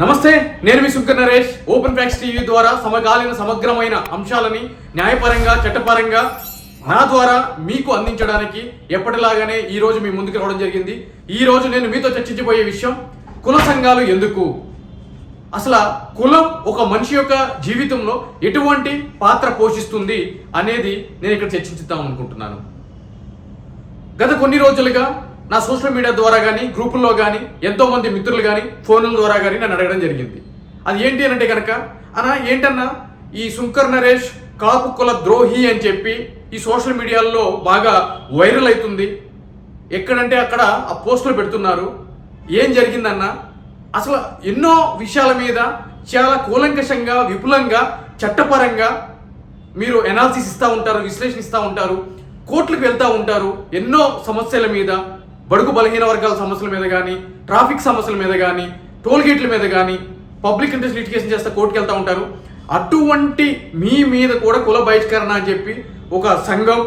నమస్తే నేను మీ Sunkar Naresh. Open facts TV ద్వారా సమకాలీన సమగ్రమైన అంశాలని న్యాయపరంగా చట్టపరంగా నా ద్వారా మీకు అందించడానికి ఎప్పటిలాగానే ఈ రోజు మీ ముందుకు రావడం జరిగింది. ఈ రోజు నేను మీతో చర్చించబోయే విషయం కుల సంఘాలు ఎందుకు? అసలు కులం ఒక మనిషి యొక్క జీవితంలో ఎటువంటి పాత్ర పోషిస్తుంది అనేది నేను ఇక్కడ చర్చించుతాం అనుకుంటున్నాను. గత కొన్ని రోజులుగా నా సోషల్ మీడియా ద్వారా కానీ గ్రూపుల్లో కానీ ఎంతో మంది మిత్రులు కానీ ఫోన్ల ద్వారా కానీ నన్ను అడగడం జరిగింది. అది ఏంటి అని అంటే కనుక అన్నా ఏంటన్నా ఈ శుంకర్ నరేష్ కాపు కుల ద్రోహి అని చెప్పి ఈ సోషల్ మీడియాలో బాగా వైరల్ అవుతుంది. ఎక్కడంటే అక్కడ ఆ పోస్టులు పెడుతున్నారు. ఏం జరిగిందన్నా అసలు ఎన్నో విషయాల మీద చాలా కూలంకషంగా విపులంగా చట్టపరంగా మీరు ఎనాలిసిస్ ఇస్తూ ఉంటారు విశ్లేషణ ఇస్తూ ఉంటారు కోర్టులకు వెళ్తూ ఉంటారు ఎన్నో సమస్యల మీద బడుగు బలహీన వర్గాల సమస్యల మీద కానీ ట్రాఫిక్ సమస్యల మీద కానీ టోల్ గేట్ల మీద కానీ పబ్లిక్ ఇంట్రెస్ట్ లిటిగేషన్ చేస్తే కోర్టుకు వెళ్తూ ఉంటారు. అటువంటి మీ మీద కూడా కుల బహిష్కరణ అని చెప్పి ఒక సంఘం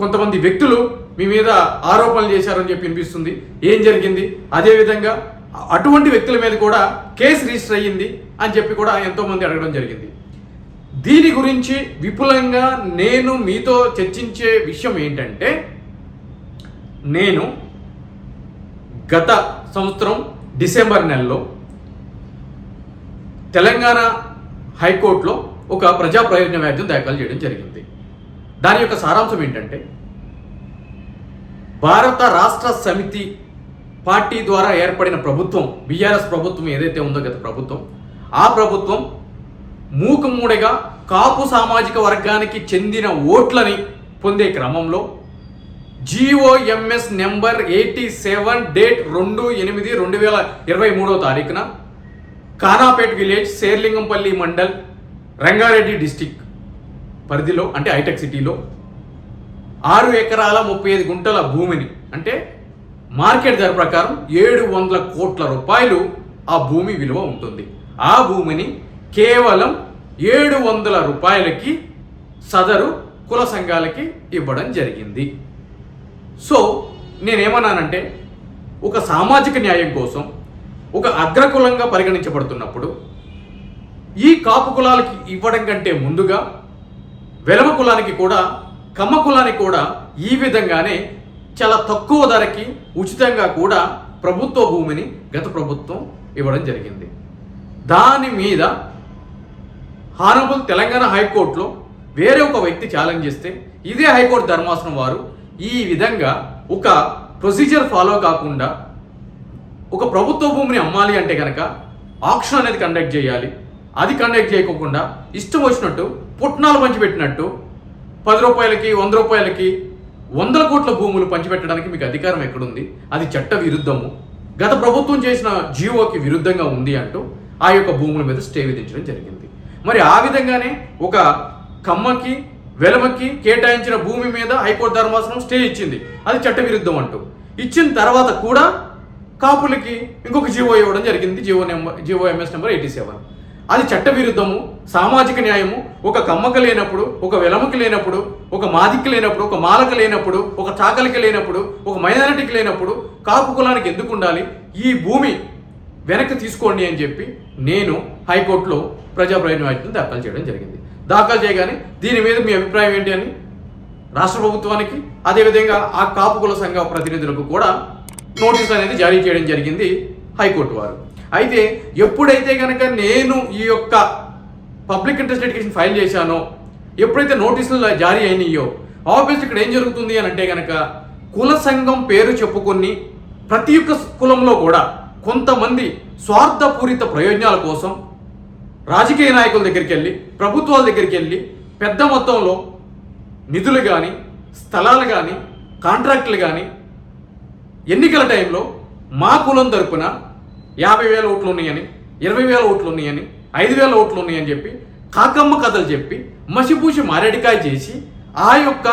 కొంతమంది వ్యక్తులు మీ మీద ఆరోపణలు చేశారని చెప్పి వినిపిస్తుంది. ఏం జరిగింది? అదేవిధంగా అటువంటి వ్యక్తుల మీద కూడా కేసు రిజిస్టర్ అయ్యింది అని చెప్పి కూడా ఎంతోమంది అడగడం జరిగింది. దీని గురించి విపులంగా నేను మీతో చర్చించే విషయం ఏంటంటే నేను గత సంవత్సరం డిసెంబర్ నెలలో తెలంగాణ హైకోర్టులో ఒక ప్రజా ప్రయోజన వ్యాజ్యం దాఖలు చేయడం జరిగింది. దాని యొక్క సారాంశం ఏంటంటే భారత రాష్ట్ర సమితి పార్టీ ద్వారా ఏర్పడిన ప్రభుత్వం బీఆర్ఎస్ ప్రభుత్వం ఏదైతే ఉందో గత ప్రభుత్వం ఆ ప్రభుత్వం మూకుమ్మూడిగా కాపు సామాజిక వర్గానికి చెందిన ఓట్లని పొందే క్రమంలో GOMS number eighty seven date రెండు ఎనిమిది రెండు వేల ఇరవై మూడో తారీఖున కానాపేట్ విలేజ్ శేర్లింగంపల్లి మండల్ రంగారెడ్డి డిస్టిక్ పరిధిలో అంటే హైటెక్ సిటీలో ఆరు ఎకరాల ముప్పై ఐదు గుంటల భూమిని అంటే మార్కెట్ ధర ప్రకారం ఏడు వందల కోట్ల రూపాయలు ఆ భూమి విలువ ఉంటుంది. ఆ భూమిని కేవలం ఏడు వందల రూపాయలకి సదరు కుల సంఘాలకి ఇవ్వడం జరిగింది. సో నేనేమన్నానంటే ఒక సామాజిక న్యాయం కోసం ఒక అగ్రకులంగా పరిగణించబడుతున్నప్పుడు ఈ కాపు కులాలకి ఇవ్వడం కంటే ముందుగా వెలమ కులానికి కూడా కమ్మ కులానికి కూడా ఈ విధంగానే చాలా తక్కువ ధరకి ఉచితంగా కూడా ప్రభుత్వ భూమిని గత ప్రభుత్వం ఇవ్వడం జరిగింది. దాని మీద హానబుల్ తెలంగాణ హైకోర్టులో వేరే ఒక వ్యక్తి ఛాలెంజ్ చేస్తే ఇదే హైకోర్టు ధర్మాసనం వారు ఈ విధంగా ఒక ప్రొసీజర్ ఫాలో కాకుండా ఒక ప్రభుత్వ భూమిని అమ్మాలి అంటే కనుక ఆక్షన్ అనేది కండక్ట్ చేయాలి. అది కండక్ట్ చేయకోకుండా ఇష్టం వచ్చినట్టు పుట్నాలు పంచిపెట్టినట్టు పది రూపాయలకి వంద రూపాయలకి వందల కోట్ల భూములు పంచిపెట్టడానికి మీకు అధికారం ఎక్కడుంది? అది చట్ట విరుద్ధము. గత ప్రభుత్వం చేసిన జీవోకి విరుద్ధంగా ఉంది అంటూ ఆ యొక్క భూముల మీద స్టే విధించడం జరిగింది. మరి ఆ విధంగానే ఒక కమ్మకి వెలమకి కేటాయించిన భూమి మీద హైకోర్టు ధర్మాసనం స్టే ఇచ్చింది. అది చట్టవిరుద్ధం అంటూ. ఇచ్చిన తర్వాత కూడా కాపులకి ఇంకొక జీవో ఇవ్వడం జరిగింది. GO number GO MS number eighty seven. అది చట్టవిరుద్ధము సామాజిక న్యాయము ఒక కమ్మక లేనప్పుడు ఒక వెలమకి లేనప్పుడు ఒక మాదికి లేనప్పుడు ఒక మాలక లేనప్పుడు ఒక చాకలికి లేనప్పుడు ఒక మైనారిటీకి లేనప్పుడు కాపు కులానికి ఎందుకు ఉండాలి? ఈ భూమి వెనక్కి తీసుకోండి అని చెప్పి నేను హైకోర్టులో ప్రజాప్రయోజన దాఖలు చేయడం జరిగింది. దాఖలు చేయగానే దీని మీద మీ అభిప్రాయం ఏంటి అని రాష్ట్ర ప్రభుత్వానికి అదేవిధంగా ఆ కాపు కుల సంఘ ప్రతినిధులకు కూడా నోటీస్ అనేది జారీ చేయడం జరిగింది హైకోర్టు వారు. అయితే ఎప్పుడైతే కనుక నేను ఈ యొక్క పబ్లిక్ ఇంట్రెస్ట్ లిటిగేషన్ ఫైల్ చేశానో ఎప్పుడైతే నోటీసులు జారీ అయినాయో ఆబ్వియస్ ఇక్కడ ఏం జరుగుతుంది అని అంటే కనుక కుల సంఘం పేరు చెప్పుకొని ప్రతి ఒక్క కులంలో కూడా కొంతమంది స్వార్థపూరిత ప్రయోజనాల కోసం రాజకీయ నాయకుల దగ్గరికి వెళ్ళి ప్రభుత్వాల దగ్గరికి వెళ్ళి పెద్ద మొత్తంలో నిధులు కానీ స్థలాలు కానీ కాంట్రాక్టులు కానీ ఎన్నికల టైంలో మా కులం తరపున యాభై వేల ఓట్లు ఉన్నాయని ఇరవై వేల ఓట్లు ఉన్నాయని ఐదు వేల ఓట్లు ఉన్నాయని చెప్పి కాకమ్మ కథలు చెప్పి మసిపూసి మారేడికాయ చేసి ఆ యొక్క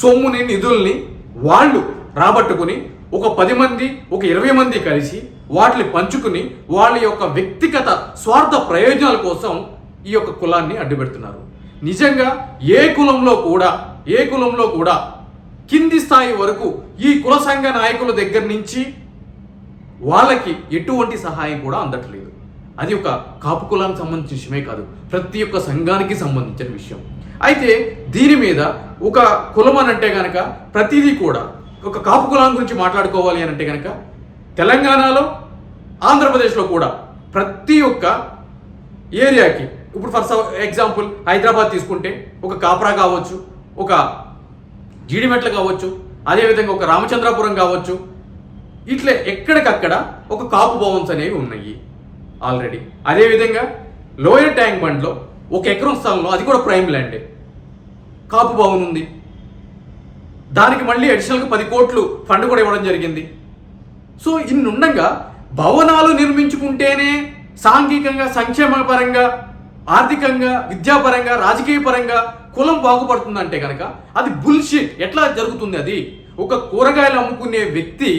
సొమ్ముని నిధుల్ని వాళ్ళు రాబట్టుకుని ఒక పది మంది ఒక ఇరవై మంది కలిసి వాటిని పంచుకుని వాళ్ళ యొక్క వ్యక్తిగత స్వార్థ ప్రయోజనాల కోసం ఈ యొక్క కులాన్ని అడ్డుపెడుతున్నారు. నిజంగా ఏ కులంలో కూడా ఏ కులంలో కూడా కింది స్థాయి వరకు ఈ కుల సంఘ నాయకుల దగ్గర నుంచి వాళ్ళకి ఎటువంటి సహాయం కూడా అందట్లేదు. అది ఒక కాపు కులానికి సంబంధించిన విషయమే కాదు ప్రతి ఒక్క సంఘానికి సంబంధించిన విషయం. అయితే దీని మీద ఒక కులం అని అంటే కనుక ప్రతిదీ కూడా ఒక కాపు కులం గురించి మాట్లాడుకోవాలి అని అంటే కనుక తెలంగాణలో ఆంధ్రప్రదేశ్లో కూడా ప్రతి ఒక్క ఏరియాకి ఇప్పుడు ఫర్ ఎగ్జాంపుల్ హైదరాబాద్ తీసుకుంటే ఒక కాపరా కావచ్చు ఒక జీడిమెట్ల కావచ్చు అదేవిధంగా ఒక రామచంద్రాపురం కావచ్చు ఇట్లా ఎక్కడికక్కడ ఒక కాపు భవన్స్ అనేవి ఉన్నాయి ఆల్రెడీ. అదేవిధంగా లోయర్ ట్యాంక్ బండ్లో ఒక ఎకరం స్థలంలో అది కూడా ప్రైమ్ ల్యాండే. కాపు భవన్ ఉంది. దానికి మళ్ళీ అడిషనల్గా పది కోట్లు ఫండ్ కూడా ఇవ్వడం జరిగింది. సో ఇన్నుండగా భవనాలు నిర్మించుకుంటేనే సాంఘికంగా సంక్షేమపరంగా ఆర్థికంగా విద్యాపరంగా రాజకీయపరంగా కులం బాగుపడుతుందంటే కనుక అది బుల్షిట్. ఎట్లా జరుగుతుంది అది? ఒక కూరగాయలు అమ్ముకునే వ్యక్తి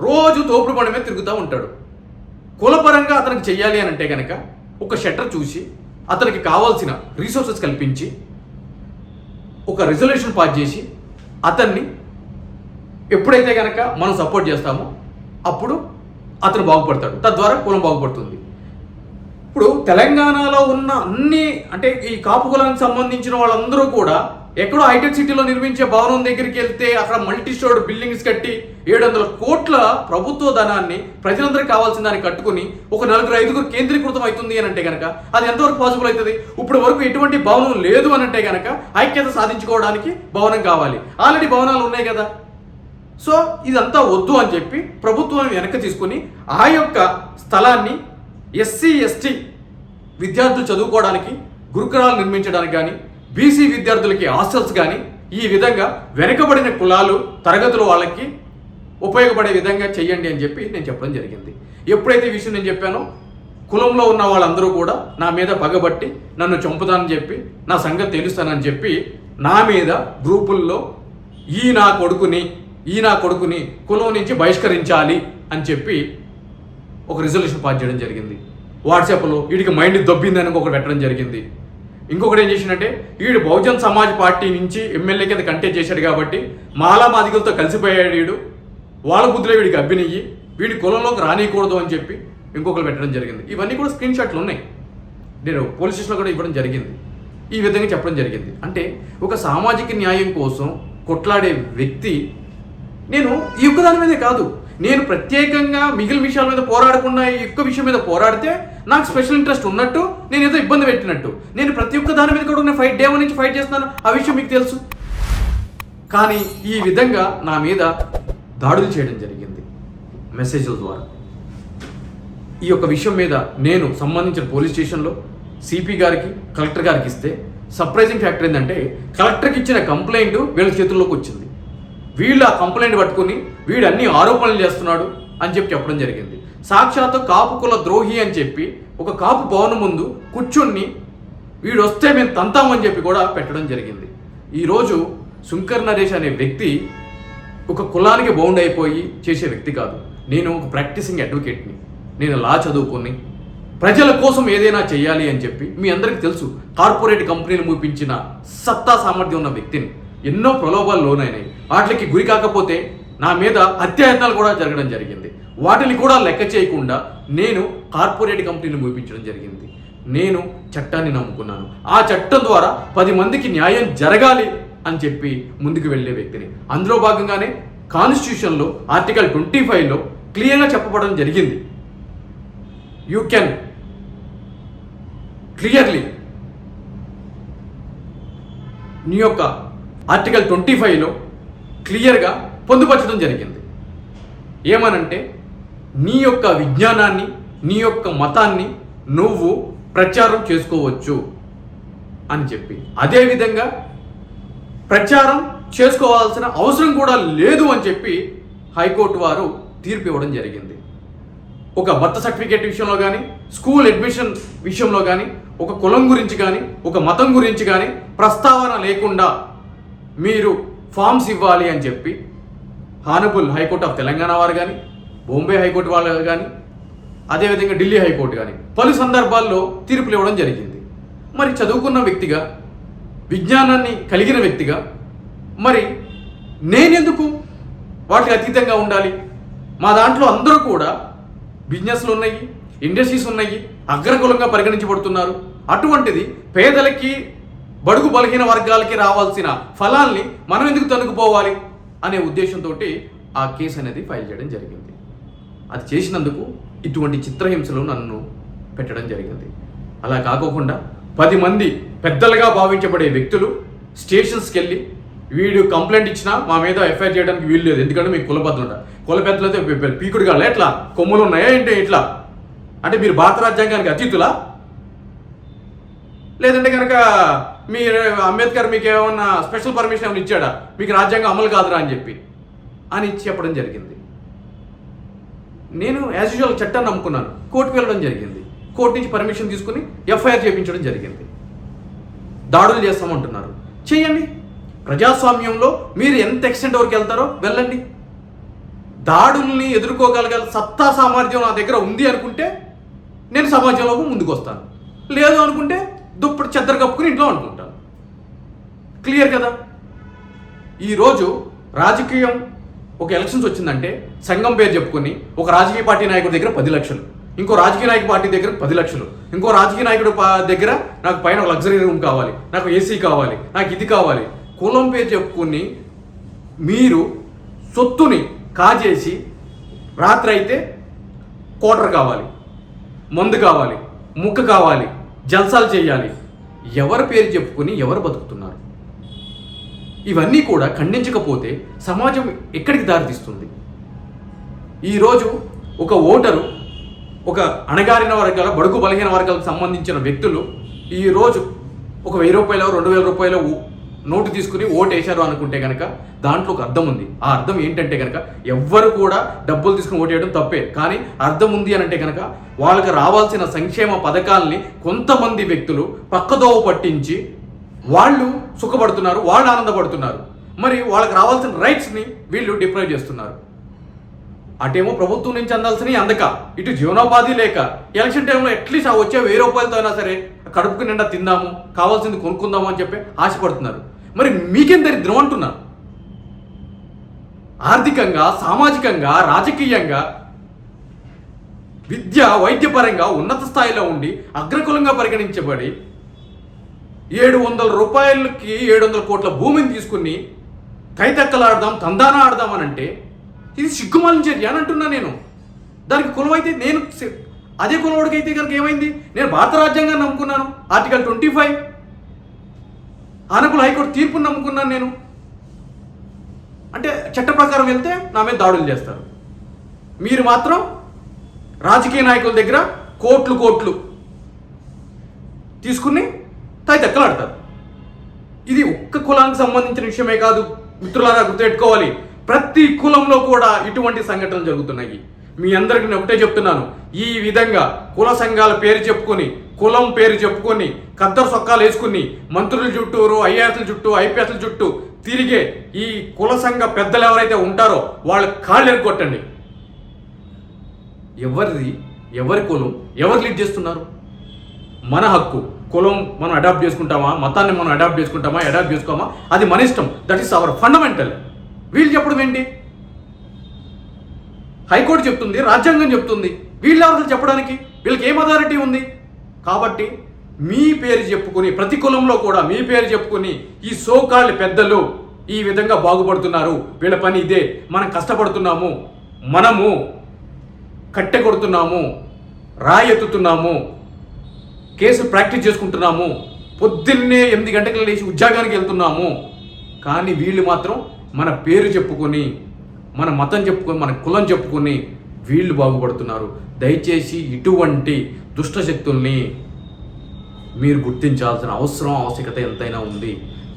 రోజు తోపుడు బండి మీద తిరుగుతూ ఉంటాడు. కులపరంగా అతనికి చెయ్యాలి అని అంటే కనుక ఒక షట్టర్ చూసి అతనికి కావాల్సిన రీసోర్సెస్ కల్పించి ఒక రిజల్యూషన్ పాస్ చేసి అతన్ని ఎప్పుడైతే కనుక మనం సపోర్ట్ చేస్తామో అప్పుడు అతను బాగుపడతాడు. తద్వారా కులం బాగుపడుతుంది. ఇప్పుడు తెలంగాణలో ఉన్న అన్ని అంటే ఈ కాపు కులానికి సంబంధించిన వాళ్ళందరూ కూడా ఎక్కడో హైటెక్ సిటీలో నిర్మించే భవనం దగ్గరికి వెళ్తే అక్కడ మల్టీ స్టోర్డ్ బిల్డింగ్స్ కట్టి ఏడు వందల కోట్ల ప్రభుత్వ ధనాన్ని ప్రజలందరికీ కావాల్సిన దాన్ని కట్టుకుని ఒక నలుగురు ఐదుగురు కేంద్రీకృతం అవుతుంది అని అంటే కనుక అది ఎంతవరకు పాసిబుల్ అవుతుంది? ఇప్పుడు వరకు ఎటువంటి భవనం లేదు అని అంటే కనుక ఐక్యత సాధించుకోవడానికి భవనం కావాలి. ఆల్రెడీ భవనాలు ఉన్నాయి కదా. సో ఇదంతా వద్దు అని చెప్పి ప్రభుత్వం వెనక్కి తీసుకుని ఆ యొక్క స్థలాన్ని ఎస్సీ ఎస్టీ విద్యార్థులు చదువుకోవడానికి గురుకులాలు నిర్మించడానికి కానీ బీసీ విద్యార్థులకి హాస్టల్స్ కానీ ఈ విధంగా వెనుకబడిన కులాలు తరగతుల వాళ్ళకి ఉపయోగపడే విధంగా చెయ్యండి అని చెప్పి నేను చెప్పడం జరిగింది. ఎప్పుడైతే ఈ విషయం నేను చెప్పానో కులంలో ఉన్న వాళ్ళందరూ కూడా నా మీద పగబట్టి నన్ను చంపుతానని చెప్పి నా సంగతి తెలుస్తానని చెప్పి నా మీద గ్రూపుల్లో ఈ నా కొడుకుని ఈ నా కొడుకుని కులం నుంచి బహిష్కరించాలి అని చెప్పి ఒక రిజల్యూషన్ పాస్ చేయడం జరిగింది. వాట్సాప్లో వీడికి మైండ్ దొబ్బిందని ఒకటి పెట్టడం జరిగింది. ఇంకొకటి ఏం చేసిందంటే వీడు బహుజన్ సమాజ్ పార్టీ నుంచి ఎమ్మెల్యే కింద కంటెస్ట్ చేశాడు కాబట్టి మాలా మాదిగలతో కలిసిపోయాడు వీడు. వాళ్ళ బుద్ధిలో వీడికి అబ్బినయ్యి వీడి కులంలోకి రానియకూడదు అని చెప్పి ఇంకొకరు పెట్టడం జరిగింది. ఇవన్నీ కూడా స్క్రీన్ షాట్లు ఉన్నాయి. నేను పోలీస్ స్టేషన్లో కూడా ఇవ్వడం జరిగింది. ఈ విధంగా చెప్పడం జరిగింది. అంటే ఒక సామాజిక న్యాయం కోసం కొట్లాడే వ్యక్తి నేను ఈ యొక్క దాని మీదే కాదు. నేను ప్రత్యేకంగా మిగిలిన విషయాల మీద పోరాడకుండా ఈ యొక్క విషయం మీద పోరాడితే నాకు స్పెషల్ ఇంట్రెస్ట్ ఉన్నట్టు నేను ఏదో ఇబ్బంది పెట్టినట్టు. నేను ప్రతి ఒక్క దాని మీద కూడా నేను ఫైట్ డే నుంచి ఫైట్ చేస్తున్నాను. ఆ విషయం మీకు తెలుసు. కానీ ఈ విధంగా నా మీద దాడులు చేయడం జరిగింది. మెసేజ్ల ద్వారా. ఈ యొక్క విషయం మీద నేను సంబంధించిన పోలీస్ స్టేషన్లో సిపి గారికి కలెక్టర్ గారికి ఇస్తే సర్ప్రైజింగ్ ఫ్యాక్టర్ ఏంటంటే కలెక్టర్కి ఇచ్చిన కంప్లైంట్ వీళ్ళ చేతుల్లోకి వచ్చింది. వీళ్ళు ఆ కంప్లైంట్ పట్టుకుని వీడు అన్ని ఆరోపణలు చేస్తున్నాడు అని చెప్పి చెప్పడం జరిగింది. సాక్షాత్తు కాపు కుల ద్రోహి అని చెప్పి ఒక కాపు భవనం ముందు కూర్చుని వీడు వస్తే మేము తంతామని చెప్పి కూడా పెట్టడం జరిగింది. ఈరోజు శుంకర్ నరేష్ అనే వ్యక్తి ఒక కులానికి బౌండ్ అయిపోయి చేసే వ్యక్తి కాదు. నేను ఒక ప్రాక్టీసింగ్ అడ్వకేట్ని నేను లా చదువుకుని ప్రజల కోసం ఏదైనా చేయాలి అని చెప్పి మీ అందరికీ తెలుసు కార్పొరేట్ కంపెనీలు మూపించిన సత్తా సామర్థ్యం ఉన్న వ్యక్తిని. ఎన్నో ప్రలోభాలు లోనైనాయి. వాటికి గురి కాకపోతే నా మీద హత్యాయత్నాలు కూడా జరగడం జరిగింది. వాటిని కూడా లెక్క చేయకుండా నేను కార్పొరేట్ కంపెనీని మూపించడం జరిగింది. నేను చట్టాన్ని నమ్ముకున్నాను. ఆ చట్టం ద్వారా పది మందికి న్యాయం జరగాలి అని చెప్పి ముందుకు వెళ్ళే వ్యక్తిని. అందులో భాగంగానే కాన్స్టిట్యూషన్లో ఆర్టికల్ ట్వంటీ ఫైవ్లో క్లియర్గా చెప్పబడడం జరిగింది. యూ కెన్ క్లియర్లీ నీ యొక్క ఆర్టికల్ ట్వంటీ ఫైవ్లో క్లియర్గా పొందుపరచడం జరిగింది. ఏమనంటే నీ యొక్క విజ్ఞానాన్ని నీ యొక్క మతాన్ని నువ్వు ప్రచారం చేసుకోవచ్చు అని చెప్పి. అదేవిధంగా ప్రచారం చేసుకోవాల్సిన అవసరం కూడా లేదు అని చెప్పి హైకోర్టు వారు తీర్పు ఇవ్వడం జరిగింది. ఒక బర్త్ సర్టిఫికేట్ విషయంలో కానీ స్కూల్ అడ్మిషన్ విషయంలో కానీ ఒక కులం గురించి కానీ ఒక మతం గురించి కానీ ప్రస్తావన లేకుండా మీరు ఫామ్స్ ఇవ్వాలి అని చెప్పి హానబుల్ హైకోర్టు ఆఫ్ తెలంగాణ వారు కానీ బొంబే హైకోర్టు వాళ్ళు కానీ అదేవిధంగా ఢిల్లీ హైకోర్టు కానీ పలు సందర్భాల్లో తీర్పులు ఇవ్వడం జరిగింది. మరి చదువుకున్న వ్యక్తిగా విజ్ఞానాన్ని కలిగిన వ్యక్తిగా మరి నేనెందుకు వాటికి అతీతంగా ఉండాలి? మా దాంట్లో అందరూ కూడా బిజినెస్లు ఉన్నాయి ఇండస్ట్రీస్ ఉన్నాయి అగ్రకులంగా పరిగణించబడుతున్నారు. అటువంటిది పేదలకి బడుగు బలహీన వర్గాలకి రావాల్సిన ఫలాల్ని మనం ఎందుకు తనుకుపోవాలి అనే ఉద్దేశంతో ఆ కేసు అనేది ఫైల్ చేయడం జరిగింది. అది చేసినందుకు ఇటువంటి చిత్రహింసలు నన్ను పెట్టడం జరిగింది. అలా కాకోకుండా పది మంది పెద్దలుగా భావించబడే వ్యక్తులు స్టేషన్స్కి వెళ్ళి వీడు కంప్లైంట్ ఇచ్చినా మా మీద ఎఫ్ఐఆర్ చేయడానికి వీలు లేదు. ఎందుకంటే మీకు కులబద్దలు ఉంటారు అయితే పీకుడు కాలే ఎట్లా? కొమ్ములు ఉన్నాయా ఏంటి? ఇట్లా అంటే మీరు భారత రాజ్యాంగానికి అతీతులా? లేదంటే కనుక మీ అంబేద్కర్ మీకు ఏమన్నా స్పెషల్ పర్మిషన్ ఏమైనా ఇచ్చాడా? మీకు రాజ్యాంగం అమలు కాదురా అని చెప్పి. అని చెప్పడం జరిగింది. నేను యాజ్ యూజువల్ చట్టాన్ని నమ్ముకున్నాను. కోర్టుకు వెళ్ళడం జరిగింది. కోర్టు నుంచి పర్మిషన్ తీసుకుని ఎఫ్ఐఆర్ చేయించడం జరిగింది. దాడులు చేస్తామంటున్నారు. చేయండి. ప్రజాస్వామ్యంలో మీరు ఎంత ఎక్స్టెంట్ వరకు వెళ్తారో వెళ్ళండి. దాడుల్ని ఎదుర్కోగలగల సత్తా సామర్థ్యం నా దగ్గర ఉంది అనుకుంటే నేను సమాజంలోకి ముందుకు వస్తాను లేదు అనుకుంటే దుప్పుడు చెద్దర కప్పుకుని ఇంట్లో అనుకుంటాను క్లియర్ కదా? ఈరోజు రాజకీయం ఒక ఎలక్షన్స్ వచ్చిందంటే సంఘం పేరు చెప్పుకొని ఒక రాజకీయ పార్టీ నాయకుడి దగ్గర పది లక్షలు ఇంకో రాజకీయ నాయక పార్టీ దగ్గర పది లక్షలు ఇంకో రాజకీయ నాయకుడు దగ్గర నాకు పైన ఒక లగ్జరీ రూమ్ కావాలి నాకు ఏసీ కావాలి నాకు ఇది కావాలి. కులం పేరు చెప్పుకొని మీరు సొత్తుని కాజేసి రాత్రి అయితే కోటర్ కావాలి మందు కావాలి ముక్క కావాలి జల్సాలు చేయాలి. ఎవరి పేరు చెప్పుకొని ఎవరు బతుకుతున్నారు? ఇవన్నీ కూడా ఖండించకపోతే సమాజం ఎక్కడికి దారితీస్తుంది? ఈరోజు ఒక ఓటరు ఒక అణగారిన వర్గాల బడుగు బలహీన వర్గాలకు సంబంధించిన వ్యక్తులు ఈరోజు ఒక వెయ్యి రూపాయలు రెండు వేల రూపాయలు నోటు తీసుకుని ఓటు వేశారు అనుకుంటే కనుక దాంట్లో ఒక అర్థం ఉంది. ఆ అర్థం ఏంటంటే కనుక ఎవ్వరు కూడా డబ్బులు తీసుకుని ఓటు వేయడం తప్పే. కానీ అర్థం ఉంది అని అంటే కనుక వాళ్ళకి రావాల్సిన సంక్షేమ పథకాల్ని కొంతమంది వ్యక్తులు పక్కదోవ పట్టించి వాళ్ళు సుఖపడుతున్నారు వాళ్ళు ఆనందపడుతున్నారు. మరి వాళ్ళకి రావాల్సిన రైట్స్ని వీళ్ళు డిప్రైవ్ చేస్తున్నారు. అటేమో ప్రభుత్వం నుంచి అందాల్సినవి అందక. ఇటు జీవనోపాధి లేక ఎలక్షన్ టైంలో అట్లీస్ట్ ఆ వచ్చే వెయ్యి రూపాయలతో అయినా సరే కడుపుకు నిండా తిందాము కావాల్సింది కొనుక్కుందాము అని చెప్పి ఆశపడుతున్నారు. మరి మీకేం దరిద్రం అంటున్నా? ఆర్థికంగా సామాజికంగా రాజకీయంగా విద్య వైద్యపరంగా ఉన్నత స్థాయిలో ఉండి అగ్రకులంగా పరిగణించబడి ఏడు వందల రూపాయలకి ఏడు వందల కోట్ల భూమిని తీసుకుని కైతక్కలాడదాం తందాన ఆడదాం అని అంటే ఇది సిగ్గుమాలిన చర్య అని అంటున్నా నేను. దానికి కులం అయితే నేను అదే కులవాడికి అయితే కనుక ఏమైంది? నేను భారత రాజ్యాంగాన్ని నమ్ముకున్నాను. Article twenty five. ఆనకుల హైకోర్టు తీర్పును నమ్ముకున్నాను నేను. అంటే చట్ట ప్రకారం వెళ్తే నా మీద దాడులు చేస్తారు. మీరు మాత్రం రాజకీయ నాయకుల దగ్గర కోట్లు కోట్లు తీసుకుని తాయి ఇది ఒక్క కులానికి సంబంధించిన విషయమే కాదు మిత్రులారా గుర్తుపెట్టుకోవాలి. ప్రతి కులంలో కూడా ఇటువంటి సంఘటనలు జరుగుతున్నాయి. మీ అందరికీ నేను ఒకటే చెప్తున్నాను. ఈ విధంగా కుల సంఘాల పేరు చెప్పుకొని కులం పేరు చెప్పుకొని కద్దరు సొక్కాలు వేసుకుని మంత్రుల చుట్టూరు ఐఏఎస్ల చుట్టూ ఐపీఎస్ల చుట్టూ తిరిగే ఈ కుల సంఘ పెద్దలు ఎవరైతే ఉంటారో వాళ్ళ కాళ్ళు ఎరుకొట్టండి ఎవరిది? ఎవరి కులం? ఎవరు లీడ్ చేస్తున్నారు? మన హక్కు. కులం మనం అడాప్ట్ చేసుకుంటామా? మతాన్ని మనం అడాప్ట్ చేసుకుంటామా? అడాప్ట్ చేసుకోమా? అది మన ఇష్టం. దట్ ఈస్ అవర్ ఫండమెంటల్ వీళ్ళు చెప్పడం ఏంటి? హైకోర్టు చెప్తుంది రాజ్యాంగం చెప్తుంది. వీళ్ళు ఎవరు చెప్పడానికి వీళ్ళకి ఏం అథారిటీ ఉంది? కాబట్టి మీ పేరు చెప్పుకుని ప్రతి కులంలో కూడా మీ పేరు చెప్పుకుని ఈ సోకాళ్ళ పెద్దలు ఈ విధంగా బాగుపడుతున్నారు. వీళ్ళ పని ఇదే. మనం కష్టపడుతున్నాము మనము కట్టె కొడుతున్నాము రాయి ఎత్తుతున్నాము కేసు ప్రాక్టీస్ చేసుకుంటున్నాము పొద్దున్నే ఎనిమిది గంటలకు లేచి ఉద్యోగానికి వెళ్తున్నాము. కానీ వీళ్ళు మాత్రం మన పేరు చెప్పుకొని మన మతం చెప్పుకొని మన కులం చెప్పుకొని వీళ్ళు బాగుపడుతున్నారు. దయచేసి ఇటువంటి దుష్ట శక్తుల్ని మీరు గుర్తించాల్సిన అవసరం ఆవశ్యకత ఎంతైనా ఉంది.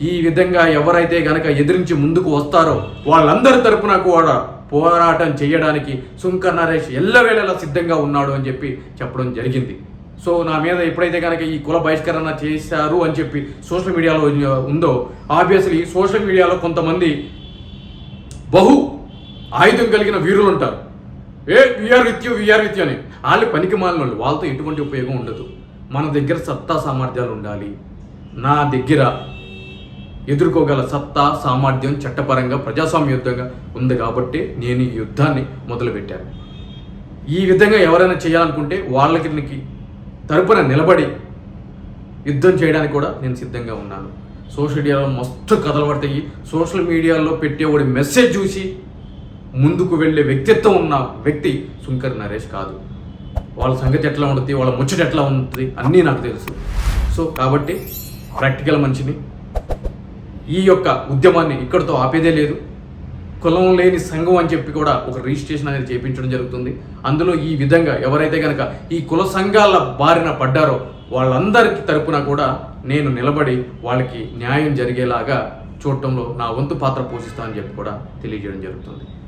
ఈ విధంగా ఎవరైతే గనక ఎదిరించి ముందుకు వస్తారో వాళ్ళందరి తరపున కూడా పోరాటం చేయడానికి సుంకర్ నరేష్ ఎల్లవేళలా సిద్ధంగా ఉన్నాడు అని చెప్పి చెప్పడం జరిగింది. సో నా మీద ఎప్పుడైతే కనుక ఈ కుల బహిష్కరణ చేశారు అని చెప్పి సోషల్ మీడియాలో ఉందో ఆబ్వియస్లీ సోషల్ మీడియాలో కొంతమంది బహు ఆయుధం కలిగిన వీరులు ఉంటారు. ఏ we are with you we are with you అని. వాళ్ళు పనికి మాలిన వాళ్ళు. వాళ్ళతో ఎటువంటి ఉపయోగం ఉండదు. మన దగ్గర సత్తా సామర్థ్యాలు ఉండాలి. నా దగ్గర ఎదుర్కోగల సత్తా సామర్థ్యం చట్టపరంగా ప్రజాస్వామ్య యుద్ధంగా ఉంది కాబట్టి నేను ఈ యుద్ధాన్ని మొదలుపెట్టాను. ఈ విధంగా ఎవరైనా చేయాలనుకుంటే వాళ్ళకి తరపున నిలబడి యుద్ధం చేయడానికి కూడా నేను సిద్ధంగా ఉన్నాను. సోషల్ మీడియాలో మస్తు కథలు పడతాయి. సోషల్ మీడియాలో పెట్టేవాడి మెసేజ్ చూసి ముందుకు వెళ్ళే వ్యక్తిత్వం ఉన్న వ్యక్తి సుంకర్ నరేష్ కాదు. వాళ్ళ సంగతి ఎట్లా ఉంటుంది వాళ్ళ ముచ్చట ఎట్లా ఉంటుంది అన్నీ నాకు తెలుసు. సో కాబట్టి ప్రాక్టికల్ మనిషిని ఈ యొక్క ఉద్యమాన్ని ఇక్కడితో ఆపేదే లేదు. కులం లేని సంఘం అని చెప్పి కూడా ఒక రిజిస్ట్రేషన్ అనేది చేయించడం జరుగుతుంది. అందులో ఈ విధంగా ఎవరైతే కనుక ఈ కుల సంఘాల బారిన పడ్డారో వాళ్ళందరికీ తరపున కూడా నేను నిలబడి వాళ్ళకి న్యాయం జరిగేలాగా చూడటంలో నా వంతు పాత్ర పోషిస్తానని చెప్పి కూడా తెలియజేయడం జరుగుతుంది.